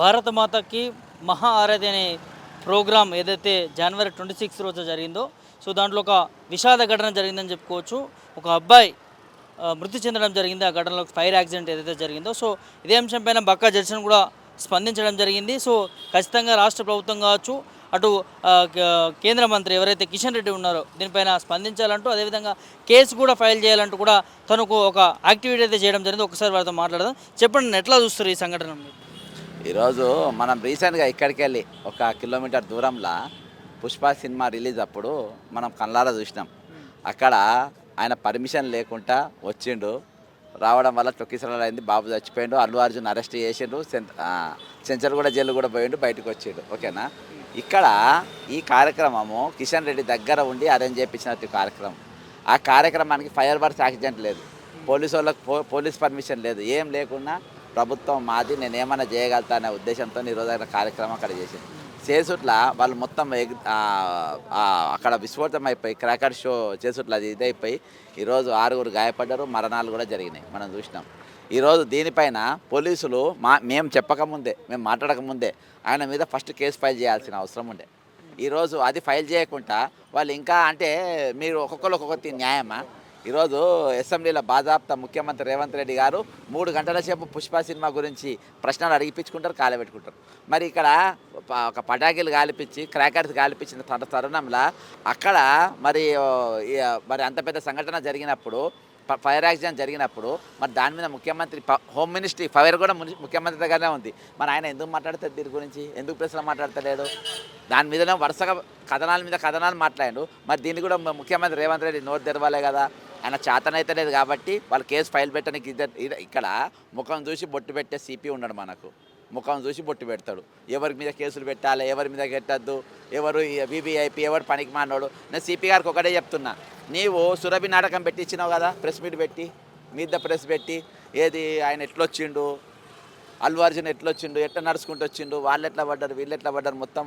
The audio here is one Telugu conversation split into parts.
భారతమాతకి మహా ఆరాధి అనే ప్రోగ్రామ్ ఏదైతే జనవరి ట్వంటీ సిక్స్ రోజు జరిగిందో సో దాంట్లో ఒక విషాద ఘటన జరిగిందని చెప్పుకోవచ్చు. ఒక అబ్బాయి మృతి చెందడం జరిగింది. ఆ ఘటనలో ఫైర్ యాక్సిడెంట్ ఏదైతే జరిగిందో సో ఇదే అంశం పైన బక్కా జడ్సన్ కూడా స్పందించడం జరిగింది. సో ఖచ్చితంగా రాష్ట్ర ప్రభుత్వం కావచ్చు అటు కేంద్ర మంత్రి ఎవరైతే కిషన్ రెడ్డి ఉన్నారో దీనిపైన స్పందించాలంటూ అదేవిధంగా కేసు కూడా ఫైల్ చేయాలంటూ కూడా తనకు ఒక యాక్టివిటీ అయితే చేయడం జరిగింది. ఒకసారి వారితో మాట్లాడదాం. చెప్పండి ఎట్లా చూస్తారు ఈ సంఘటన? ఈరోజు మనం రీసెంట్గా ఇక్కడికి వెళ్ళి ఒక కిలోమీటర్ దూరంలో పుష్ప సినిమా రిలీజ్ అప్పుడు మనం కళ్ళారా చూసినాం. అక్కడ ఆయన పర్మిషన్ లేకుండా వచ్చిండు. రావడం వల్ల తొక్కిసలాలు అయింది బాబు చచ్చిపోయిండు అల్లు అర్జున్ అరెస్ట్ చేసిండు సెంచర్ కూడా జైలు కూడా పోయిండు బయటకు వచ్చిండు. ఓకేనా? ఇక్కడ ఈ కార్యక్రమము కిషన్ రెడ్డి దగ్గర ఉండి అరేంజ్ చేయించినట్టు కార్యక్రమం. ఆ కార్యక్రమానికి ఫైర్ వర్క్స్ యాక్సిడెంట్ లేదు. పోలీసు వాళ్ళకి పో- పోలీస్ పర్మిషన్ లేదు. ఏం లేకుండా ప్రభుత్వం మాది నేను ఏమైనా చేయగలుగుతా అనే ఉద్దేశంతో ఈరోజు ఆయన కార్యక్రమం అక్కడ చేసింది. చేసుట్ల వాళ్ళు మొత్తం ఎగ్- అక్కడ విస్ఫోటం అయిపోయి క్రాకర్ షో చేసుట్ల అది ఇదైపోయి ఈరోజు ఆరుగురు గాయపడ్డారు మరణాలు కూడా జరిగినాయి మనం చూసినాం. ఈరోజు దీనిపైన పోలీసులు మా మేము చెప్పకముందే మేము మాట్లాడకముందే ఆయన మీద ఫస్ట్ కేసు ఫైల్ చేయాల్సిన అవసరం ఉండే. ఈరోజు అది ఫైల్ చేయకుండా వాళ్ళు ఇంకా అంటే మీరు ఒక్కొక్కరు ఒక్కొక్కటి న్యాయమా? ఈరోజు అసెంబ్లీలో బాజాప్తా ముఖ్యమంత్రి రేవంత్ రెడ్డి గారు మూడు గంటల సేపు పుష్ప సినిమా గురించి ప్రశ్నలు అడిగిపించుకుంటారు కాలబెట్టుకుంటారు మరి ఇక్కడ ఒక పటాకీలు గాలిపించి క్రాకర్స్ గాలిపించిన తర- తరుణంలో అక్కడ మరి మరి అంత పెద్ద సంఘటన జరిగినప్పుడు ఫైర్ యాక్సిడెంట్ జరిగినప్పుడు మరి దాని మీద ముఖ్యమంత్రి హోమ్ మినిస్ట్రీ ఫైర్ కూడా ముఖ్యమంత్రి దగ్గరనే ఉంది. మరి ఆయన ఎందుకు మాట్లాడతారు దీని గురించి? ఎందుకు ప్రశ్న మాట్లాడతలేడు? దాని మీదనే వరుసగా కథనాల మీద కథనాలు మాట్లాడాడు. మరి దీన్ని కూడా ముఖ్యమంత్రి రేవంత్ రెడ్డి నోరు తెరవాలే కదా. ఆయన చేతనైతే లేదు కాబట్టి వాళ్ళు కేసు ఫైల్ పెట్టడానికి ఇద్దరు- ఇక్కడ ముఖం చూసి బొట్టు పెట్టే సిపి ఉన్నాడు మనకు. ముఖం చూసి బొట్టు పెడతాడు. ఎవరి మీద కేసులు పెట్టాలి ఎవరి మీద పెట్టద్దు ఎవరు బీబీఐపీ ఎవరు పనికి మానోడు. నేను సిపి గారికి ఒకటే చెప్తున్నా. నీవు సురభి నాటకం పెట్టి ఇచ్చినావు కదా ప్రెస్ మీట్ పెట్టి మీద ప్రెస్ పెట్టి ఏది ఆయన ఎట్లొచ్చిండు అల్లు అర్జున్ ఎట్లొచ్చిండు ఎట్లా నడుచుకుంటూ వచ్చిండు వాళ్ళు ఎట్లా పడ్డారు వీళ్ళు ఎట్లా పడ్డారు మొత్తం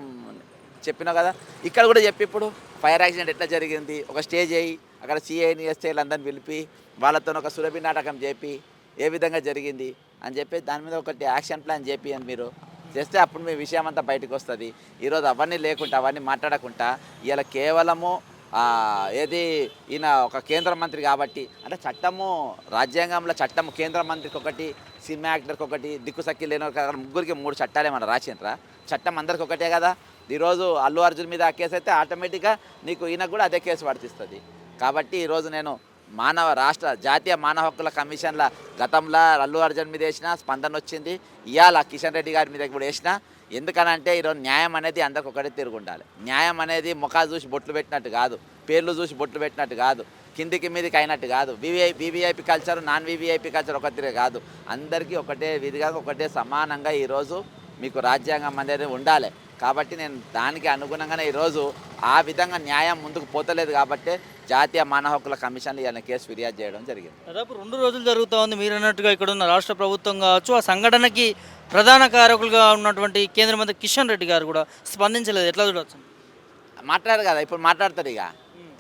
చెప్పినావు కదా. ఇక్కడ కూడా చెప్పి ఇప్పుడు ఫైర్ యాక్సిడెంట్ ఎట్లా జరిగింది ఒక స్టేజ్ అయ్యి అక్కడ సిఐని ఎస్ఐలు అందరిని పిలిపి వాళ్ళతో ఒక సురభి నాటకం చెప్పి ఏ విధంగా జరిగింది అని చెప్పి దాని మీద ఒకటి యాక్షన్ ప్లాన్ చేపియండి మీరు. చేస్తే అప్పుడు మీ విషయం అంతా బయటకు వస్తుంది. ఈరోజు అవన్నీ లేకుండా అవన్నీ మాట్లాడకుండా ఇలా కేవలము ఏది ఈయన ఒక కేంద్ర మంత్రి కాబట్టి అంటే చట్టము రాజ్యాంగంలో చట్టము కేంద్ర మంత్రికి ఒకటి సినిమా యాక్టర్కి ఒకటి దిక్కుసక్కి లేని ఒక ముగ్గురికి మూడు చట్టాలు ఏమన్నా రాసిండ్రా? చట్టం అందరికి ఒకటే కదా? ఈరోజు అల్లు అర్జున్ మీద ఆ కేసు అయితే ఆటోమేటిక్గా నీకు ఈయనకు కూడా అదే కేసు వర్తిస్తుంది. కాబట్టి ఈరోజు నేను మానవ రాష్ట్ర జాతీయ మానవ హక్కుల కమిషన్ల గతంలో అల్లు అర్జున్ మీద వేసిన స్పందన వచ్చింది. ఇవాళ కిషన్ రెడ్డి గారి మీద కూడా వేసిన. ఎందుకనంటే ఈరోజు న్యాయం అనేది అందరికి ఒకటే తిరుగుండాలి. ఉండాలి న్యాయం అనేది ముఖాలు చూసి బొట్లు పెట్టినట్టు కాదు. పేర్లు చూసి బొట్లు పెట్టినట్టు కాదు. కిందికి మీదకి అయినట్టు కాదు. VVI VVIP culture non VVIP culture ఒకటిరే కాదు. అందరికీ ఒకటే విధిగా ఒకటే సమానంగా ఈరోజు మీకు రాజ్యాంగం అనేది ఉండాలి. కాబట్టి నేను దానికి అనుగుణంగానే ఈరోజు ఆ విధంగా న్యాయం ముందుకు పోతలేదు కాబట్టి జాతీయ మానవ హక్కుల కమిషన్ ఈయన కేసు ఫిర్యాదు చేయడం జరిగింది. దాదాపు రెండు రోజులు జరుగుతూ ఉంది. మీరు అన్నట్టుగా ఇక్కడ ఉన్న రాష్ట్ర ప్రభుత్వం కావచ్చు ఆ సంఘటనకి ప్రధాన కారకులుగా ఉన్నటువంటి కేంద్ర మంత్రి కిషన్ రెడ్డి గారు కూడా స్పందించలేదు. ఎట్లా చూడవచ్చు మాట్లాడారు కదా ఇప్పుడు మాట్లాడతాడు ఇక.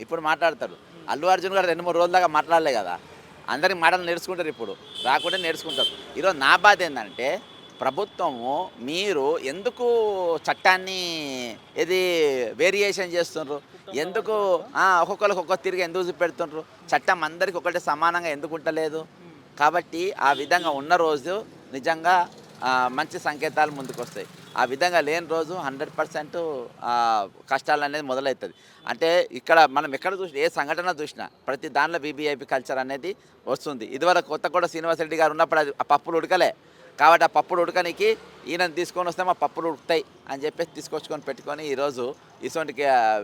ఇప్పుడు మాట్లాడతాడు. అల్లు అర్జున్ గారు రెండు మూడు రోజుల దాకా మాట్లాడలే కదా. అందరికి మాటలు నేర్చుకుంటారు ఇప్పుడు రాకుంటే నేర్చుకుంటారు. ఈరోజు నా బాధ ఏంటంటే ప్రభుత్వము మీరు ఎందుకు చట్టాన్ని ఇది వేరియేషన్ చేస్తుండ్రు? ఎందుకు ఒక్కొక్కరికి ఒక్కొక్క తిరిగి ఎందుకు చూపెడుతుండ్రు? చట్టం అందరికి ఒకటే సమానంగా ఎందుకు ఉంటలేదు? కాబట్టి ఆ విధంగా ఉన్న రోజు నిజంగా మంచి సంకేతాలు ముందుకు వస్తాయి ఆ విధంగా లేని రోజు హండ్రెడ్ పర్సెంట్ కష్టాలు అనేది మొదలవుతుంది. అంటే ఇక్కడ మనం ఎక్కడ చూసినా ఏ సంఘటన చూసినా ప్రతి దానిలో బీబీఐపీ కల్చర్ అనేది వస్తుంది. ఇదివరకు కొత్త కూడా శ్రీనివాసరెడ్డి గారు ఉన్నప్పుడు అది పప్పులు ఉడకలే. కాబట్టి ఆ పప్పులు ఉడకనికి ఈయన తీసుకొని వస్తే మా పప్పులు ఉడుకుతాయి అని చెప్పేసి తీసుకొచ్చుకొని పెట్టుకొని ఈరోజు ఇటువంటి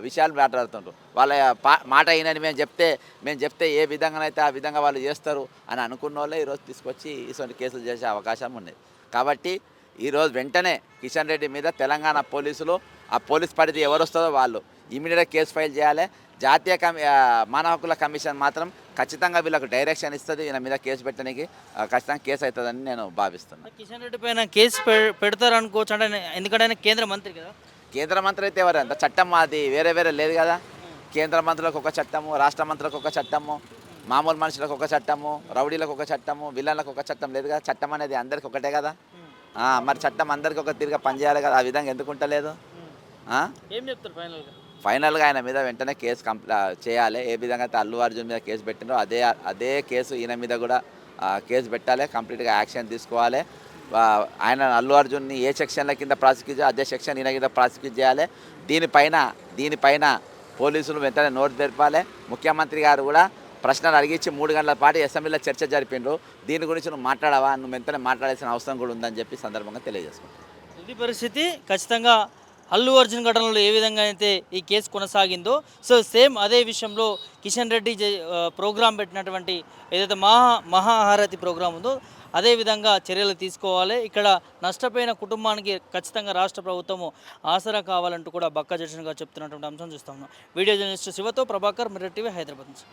విషయాలు మాట్లాడుతుండ్రు. వాళ్ళ పా- మాట అయినని మేము చెప్తే మేము చెప్తే ఏ విధంగానైతే ఆ విధంగా వాళ్ళు చేస్తారు అని అనుకున్న వాళ్ళే ఈరోజు తీసుకొచ్చి ఇటువంటి కేసులు చేసే అవకాశం ఉంది కాబట్టి ఈరోజు వెంటనే కిషన్ రెడ్డి మీద తెలంగాణ పోలీసులు ఆ పోలీస్ పరిధి ఎవరు వస్తుందో వాళ్ళు ఇమీడియట్గా కేసు ఫైల్ చేయాలి. జాతీయ కమి మానవ హక్కుల కమిషన్ మాత్రం ఖచ్చితంగా వీళ్ళకు డైరెక్షన్ ఇస్తుంది. ఈయన మీద కేసు పెట్టడానికి ఖచ్చితంగా కేసు అవుతుందని నేను భావిస్తున్నాను కిషన్ రెడ్డి పైన కేసు పెడతారు అనుకోవచ్చు అంటే ఎందుకంటే కేంద్ర మంత్రి కదా? కేంద్ర మంత్రి అయితే ఎవరంత చట్టం అది వేరే వేరే లేదు కదా. కేంద్ర మంత్రులకు ఒక చట్టము రాష్ట్ర మంత్రులకు ఒక చట్టము మామూలు మనుషులకు ఒక చట్టము రౌడీలకు ఒక చట్టము విలన్లకు ఒక చట్టం లేదు కదా. చట్టం అనేది అందరికి ఒకటే కదా. మరి చట్టం అందరికి ఒక తిరిగా పనిచేయాలి కదా. ఆ విధంగా ఎందుకు ఉంటలేదు? ఆ? ఏం చెప్తారు ఫైనల్గా? ఫైనల్గా ఆయన మీద వెంటనే కేసు కంప్లా చేయాలి. ఏ విధంగా అయితే అల్లు అర్జున్ మీద కేసు పెట్టినో అదే అదే కేసు ఈయన మీద కూడా కేసు పెట్టాలి. కంప్లీట్గా యాక్షన్ తీసుకోవాలి. ఆయన అల్లు అర్జున్ని ఏ సెక్షన్ల కింద ప్రాసిక్యూట్ చేయాలి అదే సెక్షన్ ఈయన కింద ప్రాసిక్యూట్ చేయాలి. దీనిపైన దీనిపైన పోలీసులు వెంటనే నోటు తెరపాలి. ముఖ్యమంత్రి గారు కూడా ప్రశ్నలు అడిగించి మూడు గంటల పాటు అసెంబ్లీలో చర్చ జరిపిండ్రు. దీని గురించి నువ్వు మాట్లాడవా? నువ్వు వెంటనే మాట్లాడాల్సిన అవసరం కూడా ఉందని చెప్పి సందర్భంగా తెలియజేసుకుంటాను ఇది పరిస్థితి ఖచ్చితంగా అల్లు అర్జున్ ఘటనలో ఏ విధంగా అయితే ఈ కేసు కొనసాగిందో సో సేమ్ అదే విషయంలో కిషన్ రెడ్డి ప్రోగ్రాం పెట్టినటువంటి ఏదైతే మహా మహాహారతి ప్రోగ్రాం ఉందో అదే విధంగా చర్యలు తీసుకోవాలి. ఇక్కడ నష్టపోయిన కుటుంబానికి ఖచ్చితంగా రాష్ట్ర ప్రభుత్వము ఆసరా కావాలంటూ కూడా బక్క జడ్షన్ చెప్తున్నటువంటి అంశం చూస్తా ఉన్నాం. వీడియో జర్నలిస్ట్ శివతో ప్రభాకర్ మిర్రర్ టీవీ హైదరాబాద్ నుంచి.